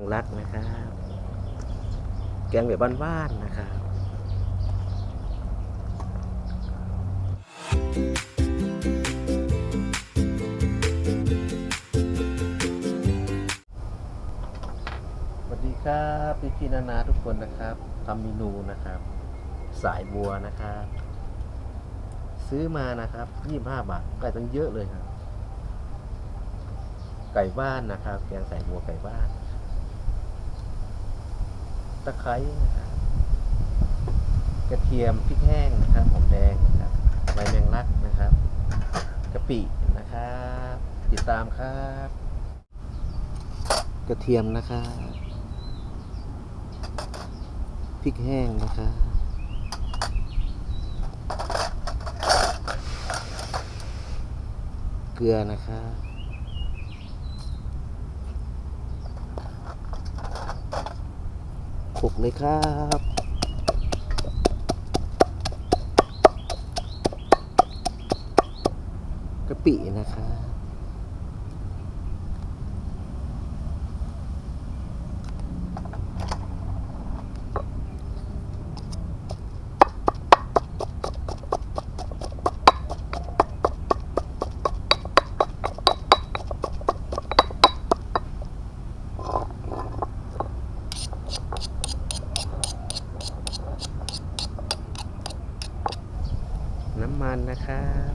งรักนะครับ แกงแบบบ้านๆนะครับสวัสดีครับพี่พี่นานาทุกคนนะครับทำเมนูนะครับ สายบัวนะครับ ซื้อมานะครับ25บาทไก่ตั้งเยอะเลยครับ ไก่บ้านนะครับ แกงสายบัวไก่บ้าน ตะไคร้นะครับกระเทียมพริกแห้งนะครับหอมแดงนะครับใบแมงลักนะครับกะปินะครับ ติดตามครับ กระเทียมนะครับพริกแห้งนะครับเกลือนะครับ คลุกเลยครับกะปินะครับ มันนะครับ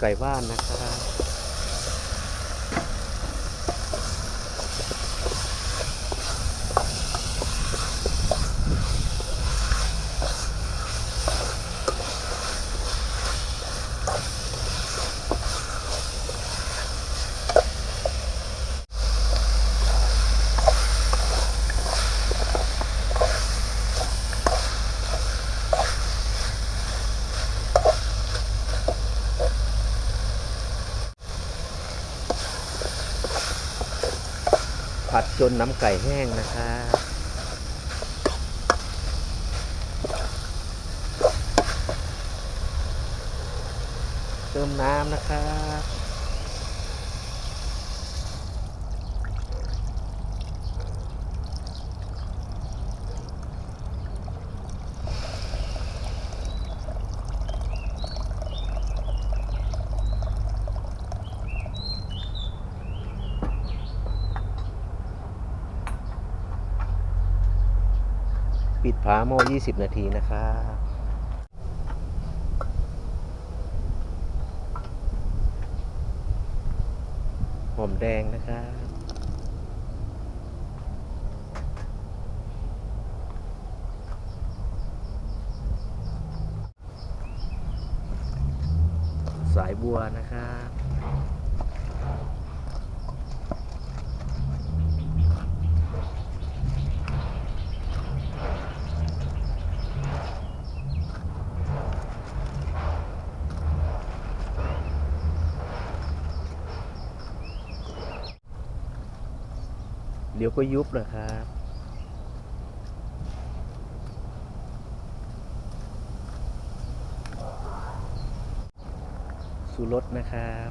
ไก่บ้านนะครับ ผัดจนน้ำไก่แห้งนะคะเติมน้ำนะครับ ปิดฝาหม้อ 20 นาทีนะครับหอมแดงนะครับสายบัวนะครับ เดี๋ยวก็ยุบนะครับ สูรสนะครับ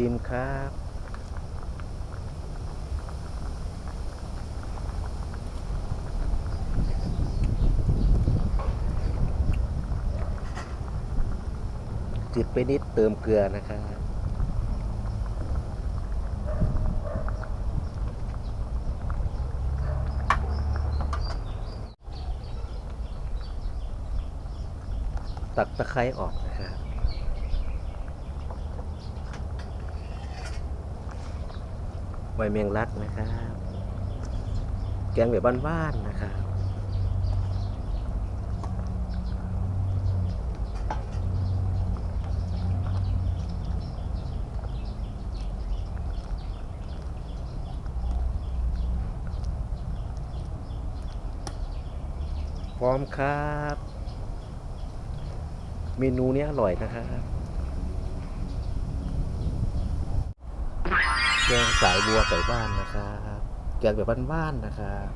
ชิมครับจืดไปนิดเติมเกลือนะครับตักตะไคร้ออกนะครับ ใบเมียงลัดนะครับ แกงแบบบ้านๆนะครับพร้อมครับ เมนูนี้อร่อยนะครับ แกงสายบัวไก่บ้านนะครับแกงแบบบ้านๆนะครับ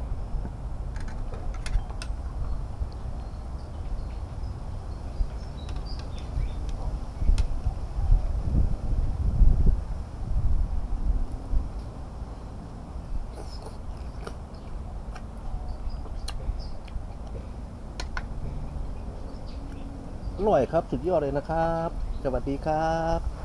อร่อยครับ สุดยอดเลยนะครับ สวัสดีครับ